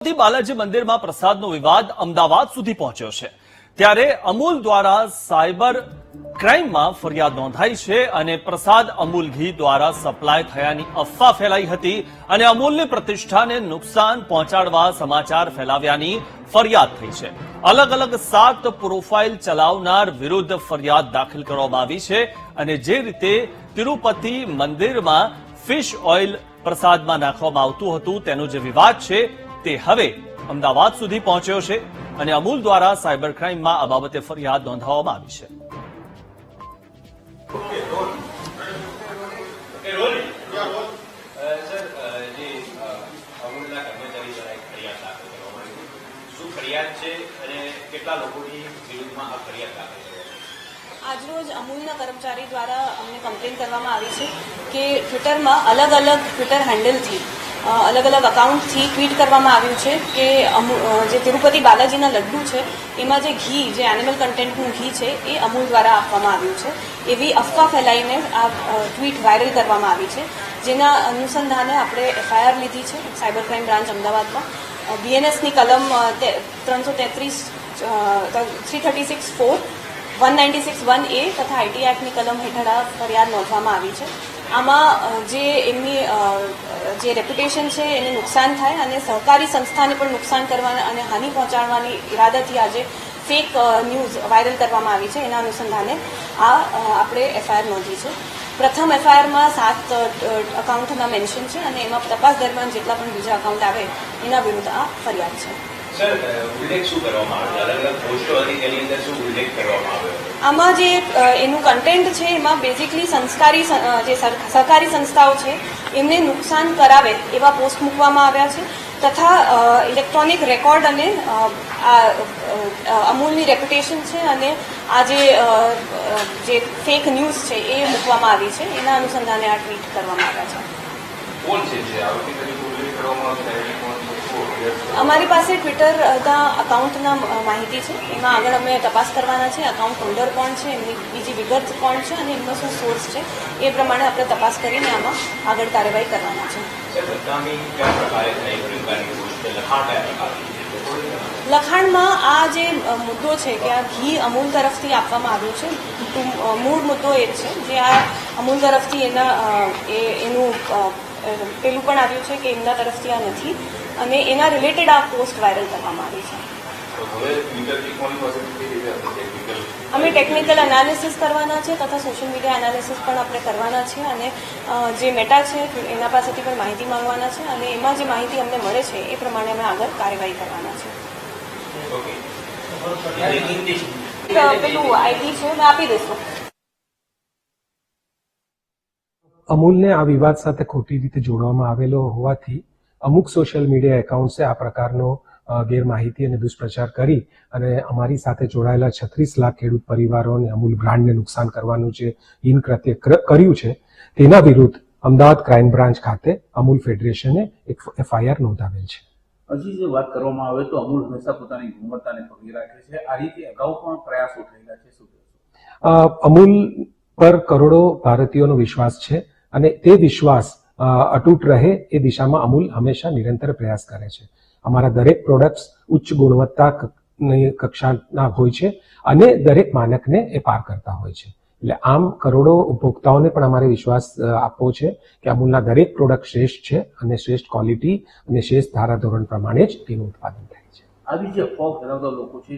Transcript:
બાલાજી મંદિરમાં પ્રસાદનો વિવાદ અમદાવાદ સુધી પહોંચ્યો છે. ત્યારે અમૂલ દ્વારા સાયબર ક્રાઇમમાં ફરિયાદ નોંધાઈ છે અને પ્રસાદ અમૂલ ઘી દ્વારા સપ્લાય થયાની અફવા ફેલાઈ હતી અને અમૂલની પ્રતિષ્ઠાને નુકસાન પહોંચાડવા સમાચાર ફેલાવ્યાની ફરિયાદ થઈ છે. અલગ અલગ સાત પ્રોફાઇલ ચલાવનાર વિરુદ્ધ ફરિયાદ દાખલ કરવામાં આવી છે અને જે રીતે તિરુપતિ મંદિરમાં ફિશ ઓઇલ પ્રસાદમાં નાખવામાં આવતું હતું તેનો જે વિવાદ છે તે હવે અમદાવાદ સુધી પહોંચ્યો છે અને અમૂલ દ્વારા સાયબર ક્રાઇમમાં આ બાબતે ફરિયાદ નોંધાવવામાં આવી છે. સર જે અમૂલના કર્મચારી દ્વારા એક ફરિયાદ દાખલ કરવામાં આવી છે. શું ફરિયાદ છે અને કેટલા લોકોની વિરુદ્ધમાં આ ફરિયાદ દાખલ કરવામાં આજરોજ અમૂલના કર્મચારી દ્વારા અમને કમ્પ્લેન કરવામાં આવી છે કે ટ્વિટરમાં અલગ અલગ ટ્વિટર હેન્ડલથી અલગ અલગ અકાઉન્ટથી ટ્વીટ કરવામાં આવ્યું છે કે જે તિરુપતિ બાલાજીના લડ્ડુ છે, એમાં જે ઘી, જે એનિમલ કન્ટેન્ટનું ઘી છે, એ અમૂલ દ્વારા આપવામાં આવ્યું છે. એવી અફવા ફેલાઈને આ ટ્વીટ વાયરલ કરવામાં આવી છે. જેના અનુસંધાને આપણે એફઆઈઆર લીધી છે સાયબર ક્રાઇમ બ્રાન્ચ અમદાવાદમાં. બીએનએસની કલમ ત્રણસો તેત્રીસ three thirty six four one ninety six one A તથા આઈટી એક્ટની કલમ હેઠળ આ ફરિયાદ નોંધવામાં આવી છે. આમાં જે એમની જે રેપ્યુટેશન છે એને નુકસાન થાય અને સહકારી સંસ્થાને પણ નુકસાન કરવાના અને હાનિ પહોંચાડવાની ઇરાદાથી આજે ફેક ન્યૂઝ વાયરલ કરવામાં આવી છે એના અનુસંધાને આ આપણે એફઆઈઆર નોંધી છે. પ્રથમ એફઆઈઆરમાં સાત અકાઉન્ટના મેન્શન છે અને એમાં તપાસ દરમિયાન જેટલા પણ બીજા અકાઉન્ટ આવે એના વિરુદ્ધ આ ફરિયાદ છે. સર ઉલ્લેખ શું કરવામાં આવ્યો? અલગ અલગ પોસ્ટો હતી, તેની અંદર શું ઉલ્લેખ કરવામાં આવ્યો? આમાં જે એનું કન્ટેન્ટ છે, એમાં બેઝિકલી સંસ્કારી જે સહકારી સંસ્થાઓ છે, એમને નુકસાન કરાવે એવા પોસ્ટ મૂકવામાં આવ્યા છે. તથા ઇલેક્ટ્રોનિક રેકોર્ડ અને અમૂલની રેપ્યુટેશન છે અને આ જે ફેક ન્યૂઝ છે, એ મૂકવામાં આવી છે. એના અનુસંધાને આ ટ્વીટ કરવામાં આવ્યા છે. અમારી પાસે ટ્વિટર અકાઉન્ટના માહિતી છે. એમાં આગળ અમે તપાસ કરવાના છે. અકાઉન્ટ હોલ્ડર કોણ છે? એમની બીજી વિગત કોણ છે? અને એમનો શું સોર્સ છે? એ પ્રમાણે આપણે તપાસ કરીને આમાં આગળ કાર્યવાહી કરવાના છે? લખાણમાં આ જે મુદ્દો છે કે આ ઘી અમૂલ તરફથી આપવામાં આવ્યું છે. મૂળ મુદ્દો એ છે. જે આ અમૂલ તરફથી એના એનું પેલું પણ આવ્યું છે કે એમના તરફથી આ નથી. અને એના રિલેટેડ આ પોસ્ટ વાયરલ કરવામાં આવી છે. અમે ટેકનિકલ એનાલિસિસ કરવાના છે તથા સોશિયલ મીડિયા એનાલિસિસ પણ આપણે કરવાના છે અને જે મેટા છે એના પાસેથી પણ માહિતી માંગવાના છે અને એમાં જે માહિતી અમને મળે છે એ પ્રમાણે અમે આગળ કાર્યવાહી કરવાના છે. પેલું આઈડી છે મેં આપી દઈશું. અમૂલને આ વિવાદ સાથે ખોટી રીતે જોડવામાં આવેલો હોવાથી અમુક સોશિયલ મીડિયા એકાઉન્ટ્સે આ પ્રકારનો ગેરમાહિતી અને દુષ્પ્રચાર કરી અને અમારી સાથે જોડાયેલા છત્રીસ લાખ ખેડૂત પરિવારોને અમૂલ બ્રાન્ડને નુકસાન કરવાનું જે હિન કૃત્ય કર- કર્યું છે તેના વિરુદ્ધ અમદાવાદ ક્રાઇમ બ્રાન્ચ ખાતે અમૂલ ફેડરેશને એક એફઆઈઆર નોંધાવેલ છે. હજી જે વાત કરવામાં આવે તો અમૂલ હંમેશા પોતાની ગુણવત્તાને પકડી રાખે છે. આ રીતે અગાઉ પણ પ્રયાસો થયેલા છે. અમૂલ પર કરોડો ભારતીયોનો વિશ્વાસ છે. અને તે વિશ્વાસ અતૂટ રહે એ દિશામાં અમૂલ હંમેશા નિરંતર પ્રયાસ કરે છે. અમારા દરેક પ્રોડક્ટ્સ ઉચ્ચ ગુણવત્તા કક્ષાના હોય છે અને દરેક માનકને એ પાર કરતા હોય છે. એટલે આમ કરોડો ઉપભોક્તાઓને પણ અમારે વિશ્વાસ આપવો છે કે અમૂલના દરેક પ્રોડક્ટ શ્રેષ્ઠ છે અને શ્રેષ્ઠ ક્વોલિટી અને શ્રેષ્ઠ ધારાધોરણ પ્રમાણે જ તેનું ઉત્પાદન થાય છે. આવી જે ફોગ ધરાવતા લોકો છે